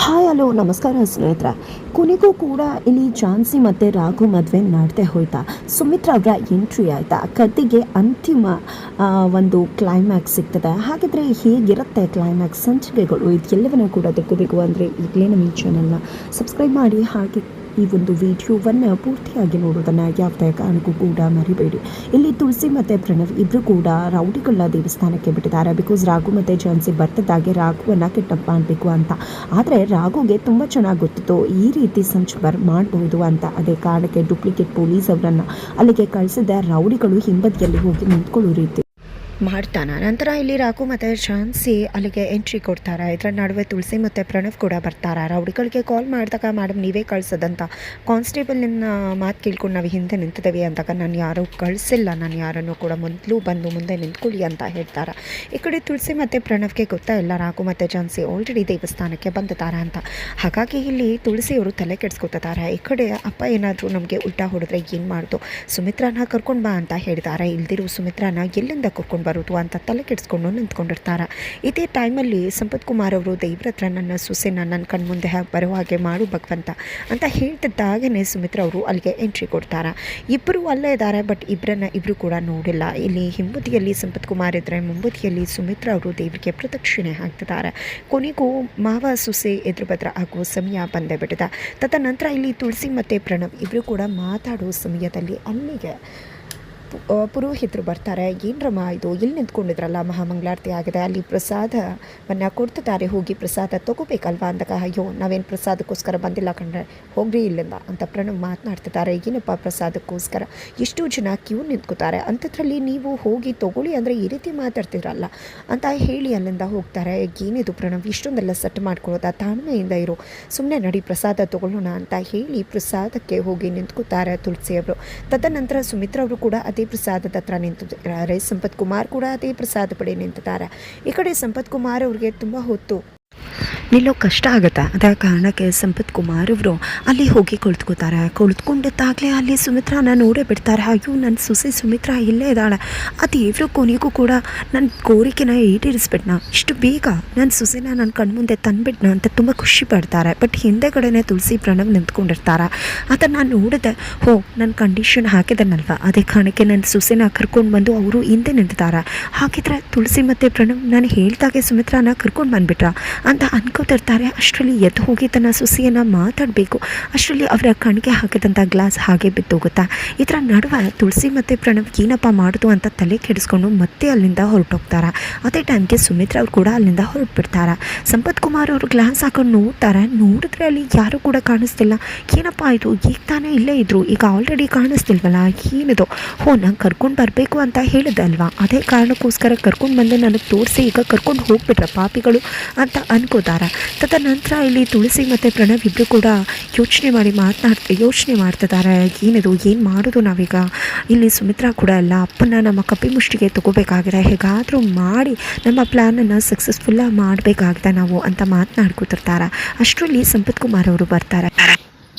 Hi, hello, ನಮಸ್ಕಾರ ಸ್ನೇಹಿತರ. ಕೊನೆಗೂ ಕೂಡ ಇಲ್ಲಿ ಝಾನ್ಸಿ ಮತ್ತು ರಾಘು ಮದುವೆ ನಡೆದೇ ಹೋಯ್ತಾ. ಸುಮಿತ್ರ ಅವರ ಎಂಟ್ರಿ ಆಯಿತಾ. ಕತೆಗೆ ಅಂತಿಮ ಒಂದು ಕ್ಲೈಮ್ಯಾಕ್ಸ್ ಸಿಗ್ತದೆ. ಹಾಗಿದ್ರೆ ಹೇಗಿರುತ್ತೆ ಕ್ಲೈಮ್ಯಾಕ್ಸ್ ಸಂಚಿಕೆಗಳು ಇದೆಲ್ಲವನ್ನೂ ಕೂಡ ತಿಳ್ಕೋಬೇಕು ಅಂದರೆ ಈಗಲೇ ನಮ್ಮ ಈ ಚಾನಲ್ನ ಸಬ್ಸ್ಕ್ರೈಬ್ ಮಾಡಿ. ಹಾಗೆ ಈ ಒಂದು ವಿಡಿಯೋವನ್ನು ಪೂರ್ತಿಯಾಗಿ ನೋಡೋದನ್ನು ಯಾವುದೇ ಕಾರಣಕ್ಕೂ ಕೂಡ ಮರಿಬೇಡಿ. ಇಲ್ಲಿ ತುಳಸಿ ಮತ್ತು ಪ್ರಣವ್ ಇಬ್ಬರು ಕೂಡ ರೌಡಿಗಳ ದೇವಸ್ಥಾನಕ್ಕೆ ಬಿಟ್ಟಿದ್ದಾರೆ. ಬಿಕಾಸ್ ರಾಘು ಮತ್ತು ಜಾನ್ಸಿ ಬರ್ತದಾಗೆ ರಾಘುವನ್ನು ಕೆಟ್ಟಪ್ಪ ಮಾಡಬೇಕು ಅಂತ. ಆದರೆ ರಾಘುಗೆ ತುಂಬ ಚೆನ್ನಾಗಿ ಗೊತ್ತಿತ್ತು ಈ ರೀತಿ ಸಂಚು ಬರ್ ಮಾಡಬಹುದು ಅಂತ. ಅದೇ ಕಾರಣಕ್ಕೆ ಡೂಪ್ಲಿಕೇಟ್ ಪೊಲೀಸ್ ಅವರನ್ನು ಅಲ್ಲಿಗೆ ಕಳಿಸಿದ ರೌಡಿಗಳು ಹಿಂಬದಿಯಲ್ಲಿ ಹೋಗಿ ನಿಂತ್ಕೊಳ್ಳೋ ರೀತಿ. ಮಾಡ್ತಾನೆ. ನಂತರ ಇಲ್ಲಿ ರಾಘು ಮತ್ತು ಶಾನ್ಸಿ ಅಲ್ಲಿಗೆ ಎಂಟ್ರಿ ಕೊಡ್ತಾರೆ. ಇದರ ನಡುವೆ ತುಳಸಿ ಮತ್ತು ಪ್ರಣವ್ ಕೂಡ ಬರ್ತಾರೆ. ರೌಡಿಗಳಿಗೆ ಕಾಲ್ ಮಾಡಿದಾಗ ಮೇಡಮ್ ನೀವೇ ಕಳ್ಸೋದಂತ. ಕಾನ್ಸ್ಟೇಬಲ್ನ ಮಾತು ಕೇಳ್ಕೊಂಡು ನಾವು ಹಿಂದೆ ನಿಂತಿದ್ದೇವೆ ಅಂದಾಗ, ನಾನು ಯಾರೂ ಕಳಿಸಿಲ್ಲ. ನಾನು ಯಾರನ್ನು ಕೂಡ ಮೊದಲು ಬಂದು ಮುಂದೆ ನಿಂತ್ಕೊಳ್ಳಿ ಅಂತ ಹೇಳ್ತಾರೆ. ಈ ಕಡೆ ತುಳಸಿ ಮತ್ತು ಪ್ರಣವ್ಗೆ ಗೊತ್ತಾ ಇಲ್ಲ ರಾಘು ಮತ್ತು ಝಾನ್ಸಿ ಆಲ್ರೆಡಿ ದೇವಸ್ಥಾನಕ್ಕೆ ಬಂದಿದ್ದಾರೆ ಅಂತ. ಹಾಗಾಗಿ ಇಲ್ಲಿ ತುಳಸಿಯವರು ತಲೆ ಕೆಡಿಸ್ಕೊತಿದ್ದಾರೆ. ಈ ಕಡೆ ಅಪ್ಪ ಏನಾದರೂ ನಮಗೆ ಉಲ್ಟಾ ಹೊಡೆದ್ರೆ ಏನು ಮಾಡೋದು? ಸುಮಿತ್ರಾನ ಕರ್ಕೊಂಡು ಬಾ ಅಂತ ಹೇಳ್ತಾರೆ ಇಲ್ದಿರೋ ಸುಮಿತ್ರಾನ ಎಲ್ಲಿಂದ ಕರ್ಕೊಂಡು ಬರೋದು ಅಂತ ತಲೆ ಕೆಡಿಸ್ಕೊಂಡು ನಿಂತ್ಕೊಂಡಿರ್ತಾರೆ. ಇದೇ ಟೈಮಲ್ಲಿ ಸಂಪತ್ ಕುಮಾರ್ ಅವರು ದೇವ್ರ ಹತ್ರ ನನ್ನ ಸೊಸೆನ ನನ್ನ ಕಣ್ಮುಂದೆ ಬರೋ ಹಾಗೆ ಮಾಡು ಭಗವಂತ ಅಂತ ಹೇಳ್ತಿದ್ದಾಗೇ ಸುಮಿತ್ರ ಅವರು ಅಲ್ಲಿಗೆ ಎಂಟ್ರಿ ಕೊಡ್ತಾರೆ. ಇಬ್ಬರು ಅಲ್ಲೇ ಇದ್ದಾರೆ ಬಟ್ ಇಬ್ಬರನ್ನ ಇಬ್ಬರು ಕೂಡ ನೋಡಿಲ್ಲ. ಇಲ್ಲಿ ಹಿಂಬದಿಯಲ್ಲಿ ಸಂಪತ್ ಕುಮಾರ್ ಇದ್ದರೆ ಮುಂಬದಿಯಲ್ಲಿ ಸುಮಿತ್ರ ಅವರು ದೇವರಿಗೆ ಪ್ರದಕ್ಷಿಣೆ ಹಾಕ್ತಿದ್ದಾರೆ. ಕೊನೆಗೂ ಮಾವ ಸೊಸೆ ಎದುರು ಬದ್ರ ಆಗುವ ಸಮಯ ಬಂದೇ ಬಿಟ್ಟಿದೆ. ತದನಂತರ ಇಲ್ಲಿ ತುಳಸಿ ಮತ್ತು ಪ್ರಣವ್ ಇಬ್ಬರು ಕೂಡ ಮಾತಾಡೋ ಸಮಯದಲ್ಲಿ ಅಲ್ಲಿಗೆ ಪುರೋಹಿತರು ಬರ್ತಾರೆ. ಏನರಮ್ಮ ಇದು? ಇಲ್ಲಿ ನಿಂತ್ಕೊಂಡಿದ್ರಲ್ಲ? ಮಹಾಮಂಗಳಾರತಿ ಆಗಿದೆ. ಅಲ್ಲಿ ಪ್ರಸಾದವನ್ನು ಕೊಡ್ತಿದ್ದಾರೆ ಹೋಗಿ ಪ್ರಸಾದ ತಗೋಬೇಕಲ್ವಾ ಅಂದಾಗ, ಅಯ್ಯೋ, ನಾವೇನು ಪ್ರಸಾದಕ್ಕೋಸ್ಕರ ಬಂದಿಲ್ಲ ಕಂಡ್ರೆ ಹೋಗ್ರಿ ಇಲ್ಲಿಂದ ಅಂತ ಪ್ರಣವ್ ಮಾತನಾಡ್ತಿದ್ದಾರೆ ಏನಪ್ಪ ಪ್ರಸಾದಕ್ಕೋಸ್ಕರ? ಎಷ್ಟು ಜನ ಕ್ಯೂ ನಿಂತ್ಕೋತಾರೆ. ಅಂಥದ್ರಲ್ಲಿ ನೀವು ಹೋಗಿ ತಗೊಳ್ಳಿ ಅಂದರೆ ಈ ರೀತಿ ಮಾತಾಡ್ತಿದ್ರಲ್ಲ ಅಂತ ಹೇಳಿ ಅಲ್ಲಿಂದ ಹೋಗ್ತಾರೆ. ಏನಿದು ಪ್ರಣವ್? ಇಷ್ಟೊಂದೆಲ್ಲ ಸೆಟ್ ಮಾಡ್ಕೊಳ್ಳೋದಾ? ತಾಳ್ಮೆಯಿಂದ ಇರು. ಸುಮ್ಮನೆ ನಡಿ, ಪ್ರಸಾದ ತಗೊಳ್ಳೋಣ ಅಂತ ಹೇಳಿ ಪ್ರಸಾದಕ್ಕೆ ಹೋಗಿ ನಿಂತ್ಕೋತಾರೆ ತುಳಸಿಯವರು. ತದನಂತರ ಸುಮಿತ್ರ ಅವರು ಕೂಡ ಅದೇ ಪ್ರಸಾದದ ಹತ್ರ ನಿಂತಿದ್ದಾರೆ ಸಂಪತ್ ಕುಮಾರ್ ಕೂಡ ಅದೇ ಪ್ರಸಾದ ಪಡೆ ನಿಂತಿದ್ದಾರೆ. ಈ ಕಡೆ ಸಂಪತ್ ಕುಮಾರ್ ಅವ್ರಿಗೆ ತುಂಬ ಹೊತ್ತು ನಿಲ್ಲೋ ಕಷ್ಟ ಆಗುತ್ತೆ. ಅದೇ ಕಾರಣಕ್ಕೆ ಸಂಪತ್ ಕುಮಾರ್ ಅವರು ಅಲ್ಲಿ ಹೋಗಿ ಕುಳಿತುಕೋತಾರೆ ಕುಳಿತುಕೊಂಡಿದ್ದಾಗಲೇ ಅಲ್ಲಿ ಸುಮಿತ್ರಾನ ನೋಡೇ ಬಿಡ್ತಾರೆ. ಅಯ್ಯೋ ನನ್ನ ಸೊಸೆ ಸುಮಿತ್ರಾ ಇಲ್ಲೇ ಇದ್ದಾಳೆ. ಅದು ಇವರು ಕೊನೆಗೂ ಕೂಡ ನನ್ನ ಕೋರಿಕೆನ ಈಡೇರಿಸ್ಬಿಟ್ನ? ಇಷ್ಟು ಬೇಗ ನನ್ನ ಸೊಸೆನ ನನ್ನ ಕಣ್ಮುಂದೆ ತಂದ್ಬಿಟ್ನ ಅಂತ ತುಂಬ ಖುಷಿ ಪಡ್ತಾರೆ. ಬಟ್ ಹಿಂದೆಗಡೆನೆ ತುಳಸಿ ಪ್ರಣವ್ ನಿಂತ್ಕೊಂಡಿರ್ತಾರೆ. ಅದನ್ನು ನಾನು ನೋಡಿದೆ, ಹೋ ನನ್ನ ಕಂಡೀಷನ್ ಹಾಕಿದನಲ್ವ? ಅದೇ ಕಾರಣಕ್ಕೆ ನನ್ನ ಸೊಸೆನ ಕರ್ಕೊಂಡು ಬಂದು ಅವರು ಹಿಂದೆ ನಿಂತಿದ್ದಾರೆ. ಹಾಗಿದ್ರೆ ತುಳಸಿ ಮತ್ತು ಪ್ರಣವ್ ನಾನು ಹೇಳ್ದಾಗೆ ಸುಮಿತ್ರಾನ ಕರ್ಕೊಂಡು ಬಂದ್ಬಿಟ್ರ? ಅಂತ ಅನ್ಕೋತಿರ್ತಾರೆ ಅಷ್ಟರಲ್ಲಿ ಎದ್ದು ಹೋಗಿ ತನ್ನ ಸುಸಿಯನ್ನು ಮಾತಾಡಬೇಕು. ಅಷ್ಟರಲ್ಲಿ ಅವರ ಕಣ್ಗೆ ಹಾಕಿದಂಥ ಗ್ಲಾಸ್ ಹಾಗೆ ಬಿದ್ದೋಗುತ್ತಾ ಇದರ ನಡುವೆ ತುಳಸಿ ಮತ್ತು ಪ್ರಣವ್ ಏನಪ್ಪ ಮಾಡೋದು ಅಂತ ತಲೆ ಕೆಡಿಸ್ಕೊಂಡು ಮತ್ತೆ ಅಲ್ಲಿಂದ ಹೊರಟೋಗ್ತಾರೆ? ಅದೇ ಟೈಮ್ಗೆ ಸುಮಿತ್ರ ಅವ್ರು ಕೂಡ ಅಲ್ಲಿಂದ ಹೊರಟ್ಬಿಡ್ತಾರೆ? ಸಂಪತ್ ಕುಮಾರ್ ಅವರು ಗ್ಲಾಸ್ ಹಾಕೊಂಡು ನೋಡ್ತಾರೆ. ನೋಡಿದ್ರೆ ಅಲ್ಲಿ ಯಾರೂ ಕೂಡ ಕಾಣಿಸ್ತಿಲ್ಲ. ಏನಪ್ಪ ಇದು? ಈಗ ತಾನೇ ಇಲ್ಲೇ ಇದ್ರು. ಈಗ ಆಲ್ರೆಡಿ ಕಾಣಿಸ್ತಿಲ್ವಲ್ಲ? ಏನಿದು? ಹೋ ನಂಗೆ ಕರ್ಕೊಂಡು ಬರಬೇಕು ಅಂತ ಹೇಳಿದೆ ಅಲ್ವಾ? ಅದೇ ಕಾರಣಕ್ಕೋಸ್ಕರ ಕರ್ಕೊಂಡು ಬಂದು ನನಗೆ ತೋರಿಸಿ, ಈಗ ಕರ್ಕೊಂಡು ಹೋಗ್ಬಿಟ್ರ ಪಾಪಿಗಳು ಅಂತ ಅನ್ಕೋತಾರೆ. ತದನಂತರ ಇಲ್ಲಿ ತುಳಸಿ ಮತ್ತು ಪ್ರಣವ್ ಇಬ್ಬರು ಕೂಡ ಯೋಚನೆ ಮಾಡಿ ಮಾತನಾಡ್ ಯೋಚನೆ ಮಾಡ್ತಿದ್ದಾರೆ. ಏನಿದು, ಏನು ಮಾಡೋದು ನಾವೀಗ? ಇಲ್ಲಿ ಸುಮಿತ್ರಾ ಕೂಡ ಅಲ್ಲ ಅಪ್ಪನ ನಮ್ಮ ಕಪ್ಪಿ ಮುಷ್ಟಿಗೆ ತಗೋಬೇಕಾಗಿದೆ. ಹೇಗಾದರೂ ಮಾಡಿ ನಮ್ಮ ಪ್ಲ್ಯಾನನ್ನು ಸಕ್ಸಸ್ಫುಲ್ಲಾಗಿ ಮಾಡಬೇಕಾಗಿದೆ ನಾವು ಅಂತ ಮಾತನಾಡ್ಕೊತಿರ್ತಾರೆ ಅಷ್ಟರಲ್ಲಿ ಸಂಪತ್ ಕುಮಾರ್ ಅವರು ಬರ್ತಾರೆ.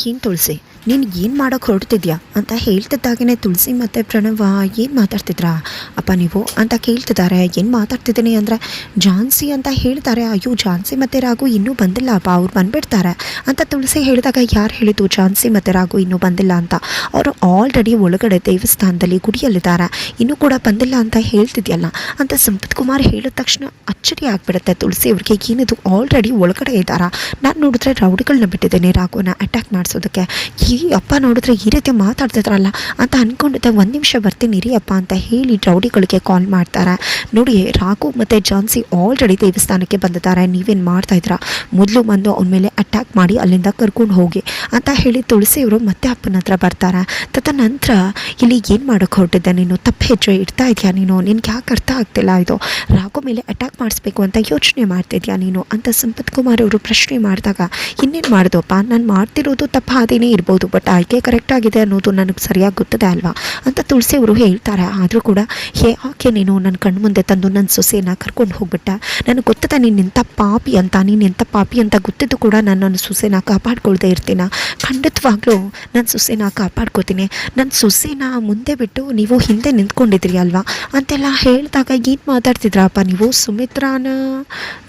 ಏನು ತುಳಸಿ? ನೀನು ಏನು ಮಾಡೋಕ್ಕೆ ಹೊರಡ್ತಿದ್ಯಾ ಅಂತ ಹೇಳ್ತಿದ್ದಾಗೇ ತುಳಸಿ ಮತ್ತು ಪ್ರಣವ ಏನು ಮಾತಾಡ್ತಿದ್ರಾ? ಅಪ್ಪ, ನೀವು ಅಂತ ಕೇಳ್ತಿದ್ದಾರೆ. ಏನು ಮಾತಾಡ್ತಿದ್ದೀನಿ ಅಂದರೆ ಝಾನ್ಸಿ ಅಂತ ಹೇಳ್ತಾರೆ. ಅಯ್ಯೋ, ಝಾನ್ಸಿ ಮತ್ತು ರಾಗು ಇನ್ನೂ ಬಂದಿಲ್ಲ. ಅಪ್ಪ, ಅವ್ರು ಬಂದುಬಿಡ್ತಾರೆ ಅಂತ ತುಳಸಿ ಹೇಳಿದಾಗ ಯಾರು ಹೇಳಿದ್ದು? ಝಾನ್ಸಿ ಮತ್ತು ರಾಗು ಇನ್ನೂ ಬಂದಿಲ್ಲ ಅಂತ. ಅವರು ಆಲ್ರೆಡಿ ಒಳಗಡೆ ದೇವಸ್ಥಾನದಲ್ಲಿ ಗುಡಿಯಲ್ಲಿದ್ದಾರೆ. ಇನ್ನೂ ಕೂಡ ಬಂದಿಲ್ಲ ಅಂತ ಹೇಳ್ತಿದ್ಯಲ್ಲ ಅಂತ ಸಂಪತ್ ಕುಮಾರ್ ಹೇಳಿದ ತಕ್ಷಣ ಅಚ್ಚರಿ ಆಗಿಬಿಡುತ್ತೆ ತುಳಸಿ ಅವ್ರಿಗೆ. ಏನಿದು? ಆಲ್ರೆಡಿ ಒಳಗಡೆ ಇದ್ದಾರಾ? ನಾನು ನೋಡಿದ್ರೆ ರೌಡಿಗಳನ್ನ ಬಿಟ್ಟಿದ್ದೇನೆ ರಾಘುನ ಅಟ್ಯಾಕ್ ಮಾಡಿಸೋದಕ್ಕೆ. ಈ ಅಪ್ಪ ನೋಡಿದ್ರೆ ಈ ರೀತಿ ಮಾತಾಡ್ತಿದ್ರಲ್ಲ ಅಂತ ಅಂದ್ಕೊಂಡಿದ್ದೆ ಒಂದು ನಿಮಿಷ ಬರ್ತೀನಿ ರೀ ಅಪ್ಪ ಅಂತ ಹೇಳಿ ರೌಡಿಗಳಿಗೆ ಕಾಲ್ ಮಾಡ್ತಾರೆ. ನೋಡಿ ರಾಘು ಮತ್ತು ಜಾನ್ಸಿ ಆಲ್ರೆಡಿ ದೇವಸ್ಥಾನಕ್ಕೆ ಬಂದಿದ್ದಾರೆ. ನೀವೇನು ಮಾಡ್ತಾಯಿದ್ರ ಮೊದಲು ಬಂದು ಅವನ ಮೇಲೆ ಅಟ್ಯಾಕ್ ಮಾಡಿ ಅಲ್ಲಿಂದ ಕರ್ಕೊಂಡು ಹೋಗಿ ಅಂತ ಹೇಳಿ ತುಳಸಿಯವರು ಮತ್ತೆ ಅಪ್ಪನ ಹತ್ರ ಬರ್ತಾರೆ. ತದನಂತರ ಇಲ್ಲಿ ಏನು ಮಾಡೋಕ್ಕೆ ಹೊರಟಿದ್ದೆ ನೀನು? ತಪ್ಪು ಹೆಜ್ಜೆ ಇಡ್ತಾ ಇದೆಯಾ ನೀನು? ನಿನ್ಗೆ ಯಾಕೆ ಅರ್ಥ ಆಗ್ತಿಲ್ಲ ಇದು? ರಾಘು ಮೇಲೆ ಅಟ್ಯಾಕ್ ಮಾಡಿಸ್ಬೇಕು ಅಂತ ಯೋಚನೆ ಮಾಡ್ತಿದ್ಯಾ ನೀನು? ಅಂತ ಸಂಪತ್ ಕುಮಾರ್ ಅವರು ಪ್ರಶ್ನೆ ಮಾಡಿದಾಗ, ಇನ್ನೇನು ಮಾಡಿದೋಪ್ಪ ನಾನು ಮಾಡ್ತಿರೋದು ತಪ್ಪಾದೇನೇ ಇರ್ಬೋದು. ಇರ್ಬೋದು ಬಟ್ ಆಯ್ಕೆ ಕರೆಕ್ಟ್ ಆಗಿದೆ ಅನ್ನೋದು ನನಗೆ ಸರಿಯಾಗಿ ಗೊತ್ತದೆ ಅಲ್ವಾ? ಅಂತ ತುಳಸಿ ಅವರು ಹೇಳ್ತಾರೆ. ಆದರೂ ಕೂಡ, ಹೇ, ಆಕೆ ನೀನು ನನ್ನ ಕಣ್ಣು ಮುಂದೆ ತಂದು ನನ್ನ ಸೊಸೆನ ಕರ್ಕೊಂಡು ಹೋಗ್ಬಿಟ್ಟ. ನನಗೆ ಗೊತ್ತದ ನೀನು ಎಂಥ ಪಾಪಿ ಅಂತ, ನೀನು ಎಂಥ ಪಾಪಿ ಅಂತ ಗೊತ್ತಿದ್ದು ಕೂಡ ನಾನು ನನ್ನ ಸೊಸೆನ ಕಾಪಾಡ್ಕೊಳ್ದೇ ಇರ್ತೀನ? ಖಂಡಿತವಾಗ್ಲೂ ನನ್ನ ಸೊಸೆನ ಕಾಪಾಡ್ಕೋತೀನಿ. ನನ್ನ ಸೊಸೆನ ಮುಂದೆ ಬಿಟ್ಟು ನೀವು ಹಿಂದೆ ನಿಂತ್ಕೊಂಡಿದ್ರಿ ಅಲ್ವಾ? ಅಂತೆಲ್ಲ ಹೇಳಿದಾಗ ಏನು ಮಾತಾಡ್ತಿದ್ರಪ್ಪ, ನೀವು ಸುಮಿತ್ರಾನ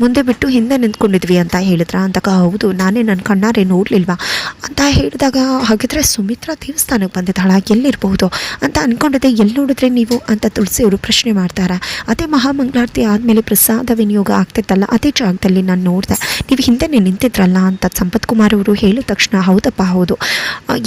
ಮುಂದೆ ಬಿಟ್ಟು ಹಿಂದೆ ನಿಂತ್ಕೊಂಡಿದ್ವಿ ಅಂತ ಹೇಳಿದ್ರ? ಅಂದಾಗ, ಹೌದು, ನಾನೇ ನನ್ನ ಕಣ್ಣಾರೆ ನೋಡಲಿಲ್ವಾ? ಅಂತ ಹೇಳಿದಾಗ ಹಾಗಿದ್ರೆ ಸುಮಿತ್ರಾ ದೇವಸ್ಥಾನಕ್ಕೆ ಬಂದಿದ್ದಾಳ ಎಲ್ಲಿರಬಹುದು ಅಂತ ಅಂದ್ಕೊಂಡಿದ್ದೆ ಎಲ್ಲಿ ನೋಡಿದ್ರೆ ನೀವು ಅಂತ ತುಳಸಿ ಅವರು ಪ್ರಶ್ನೆ ಮಾಡ್ತಾರೆ. ಅದೇ ಮಹಾಮಂಗಳಾರತಿ ಆದಮೇಲೆ ಪ್ರಸಾದ ವಿನಿಯೋಗ ಆಗ್ತಿತ್ತಲ್ಲ, ಅದೇ ಜಾಗದಲ್ಲಿ ನಾನು ನೋಡಿದೆ. ನೀವು ಹಿಂದೆನೇ ನಿಂತಿದ್ರಲ್ಲ ಅಂತ ಸಂಪತ್ ಕುಮಾರ್ ಅವರು ಹೇಳಿದ ತಕ್ಷಣ, ಹೌದಪ್ಪ, ಹೌದು.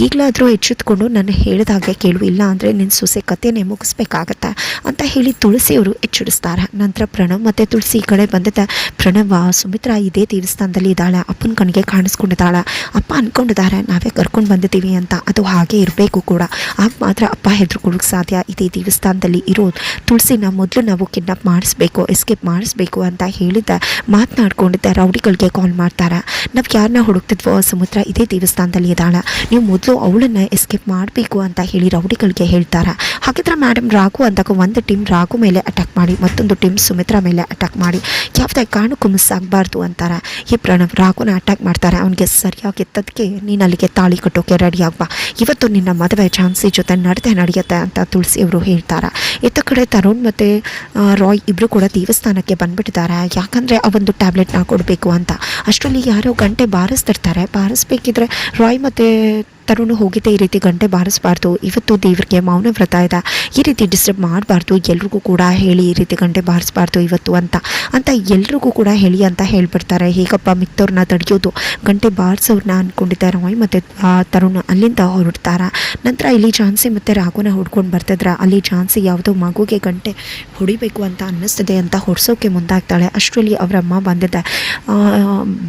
ಈಗಲಾದರೂ ಎಚ್ಚೆತ್ಕೊಂಡು ನಾನು ಹೇಳಿದಾಗೆ ಕೇಳು, ಇಲ್ಲ ಅಂದರೆ ನಿನ್ನ ಸೊಸೆ ಕಥೆನೇ ಮುಗಿಸ್ಬೇಕಾಗತ್ತೆ ಅಂತ ಹೇಳಿ ತುಳಸಿ ಅವರು ಎಚ್ಚರಿಸ್ತಾರೆ ನಂತರ ಪ್ರಣವ್ ಮತ್ತು ತುಳಸಿ ಈ ಕಡೆ ಬಂದಿದ್ದೆ ಪ್ರಣವ್, ಸುಮಿತ್ರಾ ಇದೇ ದೇವಸ್ಥಾನದಲ್ಲಿ ಇದ್ದಾಳೆ, ಅಪ್ಪನ ಕಣ್ಣಿಗೆ ಕಾಣಿಸ್ಕೊಂಡಿದ್ದಾಳೆ. ಅಪ್ಪ ಅಂದ್ಕೊಂಡಿದ್ದಾರೆ ನಾವೇ ಕರ್ಕೊಂಡು ಬಂದಿದ್ದೀವಿ ಅಂತ. ಅದು ಹಾಗೆ ಇರಬೇಕು ಕೂಡ. ಆಗ ಮಾತ್ರ ಅಪ್ಪ ಹೆದರ್ಕೊಳ್ಳೋಕೆ ಸಾಧ್ಯ ಇದೇ ದೇವಸ್ಥಾನದಲ್ಲಿ ಇರೋದು ತುಳಸಿನ ಮೊದಲು ನಾವು ಕಿಡ್ನಾಪ್ ಮಾಡಿಸ್ಬೇಕು ಎಸ್ಕೇಪ್ ಮಾಡಿಸ್ಬೇಕು ಅಂತ ಹೇಳಿದ ಮಾತನಾಡ್ಕೊಂಡಿದ್ದ ರೌಡಿಗಳಿಗೆ ಕಾಲ್ ಮಾಡ್ತಾರೆ. ನಾವು ಯಾರನ್ನ ಹುಡುಕ್ತಿದ್ವೋ, ಸಮುದ್ರ ಇದೇ ದೇವಸ್ಥಾನದಲ್ಲಿ ಇದ್ದಾಳೆ ನೀವು ಮೊದಲು ಅವಳನ್ನು ಎಸ್ಕೇಪ್ ಮಾಡಬೇಕು ಅಂತ ಹೇಳಿ ರೌಡಿಗಳಿಗೆ ಹೇಳ್ತಾರೆ. ಹಾಗಿದ್ರೆ ಮೇಡಮ್ ರಾಘು ಅಂದಾಗ ಒಂದು ಟೀಮ್ ರಾಘು ಮೇಲೆ ಅಟ್ಯಾಕ್ ಮಾಡಿ, ಮತ್ತೊಂದು ಟೀಮ್ ಸುಮಿತ್ರ ಮೇಲೆ ಅಟ್ಯಾಕ್ ಮಾಡಿ. ಯಾವುದೇ ಕಾರಣಕ್ಕೂ ಮಿಸ್ ಆಗಬಾರ್ದು ಅಂತಾರೆ. ಈ ಪ್ರಣವ್ ರಾಘುನ ಅಟ್ಯಾಕ್ ಮಾಡ್ತಾರೆ. ಅವನಿಗೆ ಸರಿಯಾಗಿ ಎತ್ತದಕ್ಕೆ ನೀನು ಅಲ್ಲಿಗೆ ತಾಳಿ ಕಟ್ಟೋಕೆ ಆಗ್ಬಾ ಇವತ್ತು ನಿನ್ನ ಮದುವೆ ಝಾನ್ಸಿ ಜೊತೆ ನಡೆದೇ ನಡೆಯುತ್ತೆ ಅಂತ ತುಳಸಿ ಅವರು ಹೇಳ್ತಾರೆ. ಇತ್ತ ಕಡೆ ತರುಣ್ ಮತ್ತು ರಾಯ್ ಇಬ್ಬರು ಕೂಡ ದೇವಸ್ಥಾನಕ್ಕೆ ಬಂದ್ಬಿಟ್ಟಿದ್ದಾರೆ. ಯಾಕಂದರೆ ಆ ಒಂದು ಟ್ಯಾಬ್ಲೆಟ್ನ ಕೊಡಬೇಕು ಅಂತ. ಅಷ್ಟರಲ್ಲಿ ಯಾರೋ ಗಂಟೆ ಬಾರಿಸ್ತಿರ್ತಾರೆ. ಬಾರಿಸ್ಬೇಕಿದ್ರೆ ರಾಯ್ ಮತ್ತು ತರುಣ್ ಹೋಗಿದ್ದೆ ಈ ರೀತಿ ಗಂಟೆ ಬಾರಿಸಬಾರ್ದು. ಇವತ್ತು ದೇವರಿಗೆ ಮೌನ ವ್ರತ ಇದೆ. ಈ ರೀತಿ ಡಿಸ್ಟರ್ಬ್ ಮಾಡಬಾರ್ದು. ಎಲ್ರಿಗೂ ಕೂಡ ಹೇಳಿ ಈ ರೀತಿ ಗಂಟೆ ಬಾರಿಸಬಾರ್ದು ಇವತ್ತು ಅಂತ. ಅಂತ ಎಲ್ರಿಗೂ ಕೂಡ ಹೇಳಿ ಅಂತ ಹೇಳ್ಬಿಡ್ತಾರೆ. ಹೇಗಪ್ಪ ಮಿಕ್ತವ್ರನ್ನ ತಡೆಯೋದು? ಗಂಟೆ ಬಾರಿಸೋರ್ನ ಅಂದ್ಕೊಂಡಿದ್ದಾರೆ ರಾಯ್ ಮತ್ತು ತರುಣ ಅಲ್ಲಿಂದ ಹೊರಡ್ತಾರೆ. ನಂತರ ಇಲ್ಲಿ ಝಾನ್ಸಿ ಮತ್ತು ರಾಘುನ ಹುಡ್ಕೊಂಡು ಬರ್ತಿದ್ರೆ. ಅಲ್ಲಿ ಝಾನ್ಸಿ ಯಾವುದೋ ಮಗುಗೆ ಗಂಟೆ ಹೊಡಿಬೇಕು ಅಂತ ಅನ್ನಿಸ್ತದೆ ಅಂತ ಹೊಡ್ಸೋಕೆ ಮುಂದಾಗ್ತಾಳೆ. ಅಷ್ಟರಲ್ಲಿ ಅವರ ಅಮ್ಮ ಬಂದಿದ್ದೆ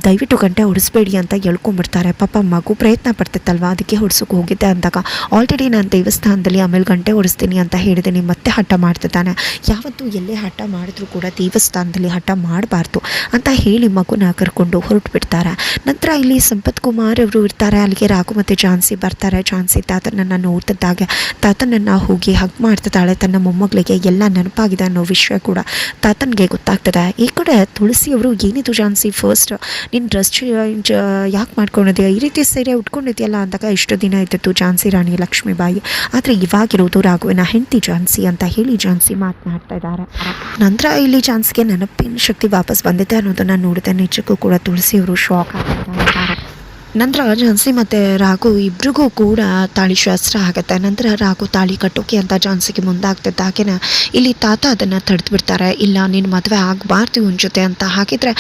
ದಯವಿಟ್ಟು ಗಂಟೆ ಹೊಡಿಸ್ಬೇಡಿ ಅಂತ ಹೇಳ್ಕೊಂಡ್ಬಿಡ್ತಾರೆ. ಪಾಪ ಮಗು ಪ್ರಯತ್ನ ಪಡ್ತಿತ್ತಲ್ವ? ಅದಕ್ಕೆ ಹೊಡ್ಸೋಕೆ ಹೋಗಿದ್ದೆ ಅಂದಾಗ, ಆಲ್ರೆಡಿ ನಾನು ದೇವಸ್ಥಾನದಲ್ಲಿ ಆಮೇಲೆ ಗಂಟೆ ಹೊಡಿಸ್ತೀನಿ ಅಂತ ಹೇಳಿದ್ದೀನಿ ಮತ್ತೆ ಹಠ ಮಾಡ್ತಿದ್ದಾನೆ? ಯಾವತ್ತೂ ಎಲ್ಲೇ ಹಠ ಮಾಡಿದ್ರೂ ಕೂಡ ದೇವಸ್ಥಾನದಲ್ಲಿ ಹಠ ಮಾಡಬಾರ್ದು, ಅಂತ ಹೇಳಿ ಮಗುನ ಕರ್ಕೊಂಡು ಹೊರಟು ಬಿಡ್ತಾರೆ ನಂತರ ಇಲ್ಲಿ ಸಂಪತ್ ಕುಮಾರ್ ಅವರು ಇರ್ತಾರೆ, ಅಲ್ಲಿಗೆ ರಾಘು ಮತ್ತು ಝಾನ್ಸಿ ಬರ್ತಾರೆ. ಝಾನ್ಸಿ ತಾತನನ್ನು ನೋಡ್ತಿದ್ದಾಗ, ತಾತನನ್ನು ಹೋಗಿ ಹಗ್ ಮಾಡ್ತಿದ್ದಾಳೆ. ತನ್ನ ಮೊಮ್ಮಗಳಿಗೆ ಎಲ್ಲ ನೆನಪಾಗಿದೆ ಅನ್ನೋ ವಿಷಯ ಕೂಡ ತಾತನಿಗೆ ಗೊತ್ತಾಗ್ತದೆ. ಈ ಕಡೆ ತುಳಸಿ ಅವರು, ಏನಿದು ಝಾನ್ಸಿ ಫಸ್ಟ್ ನಿನ್ನ ಡ್ರೆಸ್ ಚೇಂಜ್ ಯಾಕೆ ಮಾಡ್ಕೊಂಡಿದ್ಯಾ? ಈ ರೀತಿ ಸೀರೆ ಉಟ್ಕೊಂಡಿದ್ಯಲ್ಲ? ಅಂದಾಗ ಇಷ್ಟು ದಿನ ಇದ್ದದ್ದು ಝಾನ್ಸಿ ರಾಣಿ ಲಕ್ಷ್ಮೀಬಾಯಿ ಆದರೆ ಇವಾಗಿರೋದು ರಾಘುವಿನ ಹೆಂಡತಿ ಝಾನ್ಸಿ ಅಂತ ಹೇಳಿ ಝಾನ್ಸಿ ಮಾತನಾಡ್ತಾ ಇದ್ದಾರೆ. ನಂತರ ಇಲ್ಲಿ ಝಾನ್ಸಿಗೆ ನೆನಪಿನ ಶಕ್ತಿ ವಾಪಸ್ ಬಂದಿದೆ ಅನ್ನೋದನ್ನು ನೋಡಿದೆ ನಿಜಕ್ಕೂ ಕೂಡ ತುಳಸಿಯವರು ಶಾಕ್ ಆಗಿದ್ದಾರೆ ನಂತರ ಝಾನ್ಸಿ ಮತ್ತು ರಾಘು ಇಬ್ರಿಗೂ ಕೂಡ ತಾಳಿ ಶಾಸ್ತ್ರ ಆಗುತ್ತೆ. ನಂತರ ರಾಘು ತಾಳಿ ಕಟ್ಟೋಕೆ ಅಂತ ಝಾನ್ಸಿಗೆ ಮುಂದಾಗ್ತಿದ್ದ ಹಾಗೇನೆ ಇಲ್ಲಿ ತಾತ ಅದನ್ನು ತಡೆದು ಬಿಡ್ತಾರೆ ಇಲ್ಲ, ನೀನು ಮದುವೆ ಆಗಬಾರ್ದು ಇವನ ಜೊತೆ ಅಂತ. ಹಾಗಿದ್ರೆ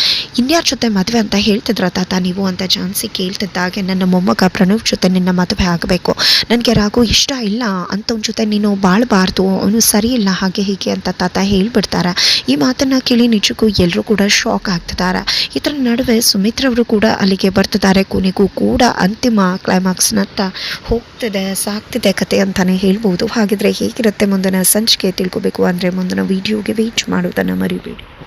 ಇನ್ಯಾರ ಜೊತೆ ಮದುವೆ ಅಂತ ಹೇಳ್ತಿದ್ರ ತಾತ ನೀವು ಅಂತ ಝಾನ್ಸಿ ಕೇಳ್ತಿದ್ದಾಗೆ ನನ್ನ ಮೊಮ್ಮಗ ಪ್ರಣವ್ ಜೊತೆ ನಿನ್ನ ಮದುವೆ ಆಗಬೇಕು. ನನಗೆ ರಾಘು ಇಷ್ಟ ಇಲ್ಲ ಅಂಥವ್ನ ಜೊತೆ ನೀನು ಬಾಳಬಾರ್ದು, ಅವನು ಸರಿ ಇಲ್ಲ, ಹಾಗೆ ಹೀಗೆ ಅಂತ ತಾತ ಹೇಳ್ಬಿಡ್ತಾರೆ. ಈ ಮಾತನ್ನು ಕೇಳಿ ನಿಜಕ್ಕೂ ಎಲ್ಲರೂ ಕೂಡ ಶಾಕ್ ಆಗ್ತಿದ್ದಾರೆ. ಇದರ ನಡುವೆ ಸುಮಿತ್ರವರು ಕೂಡ ಅಲ್ಲಿಗೆ ಬರ್ತಿದ್ದಾರೆ. ಕೊನೆಗೂ ಕೂಡ ಅಂತಿಮ ಕ್ಲೈಮ್ಯಾಕ್ಸ್ನತ್ತ ಹೋಗ್ತಿದೆ ಸಾಕ್ತಿದೆ ಕತೆ ಅಂತಾನೆ ಹೇಳ್ಬೋದು. ಹಾಗಿದ್ರೆ ಹೇಗಿರುತ್ತೆ ಮುಂದಿನ ಸಂಚಿಕೆ ತಿಳ್ಕೊಬೇಕು ಅಂದರೆ ಮುಂದಿನ ವಿಡಿಯೋಗೆ ವೇಟ್ ಮಾಡೋದನ್ನು ಮರಿಬೇಡಿ.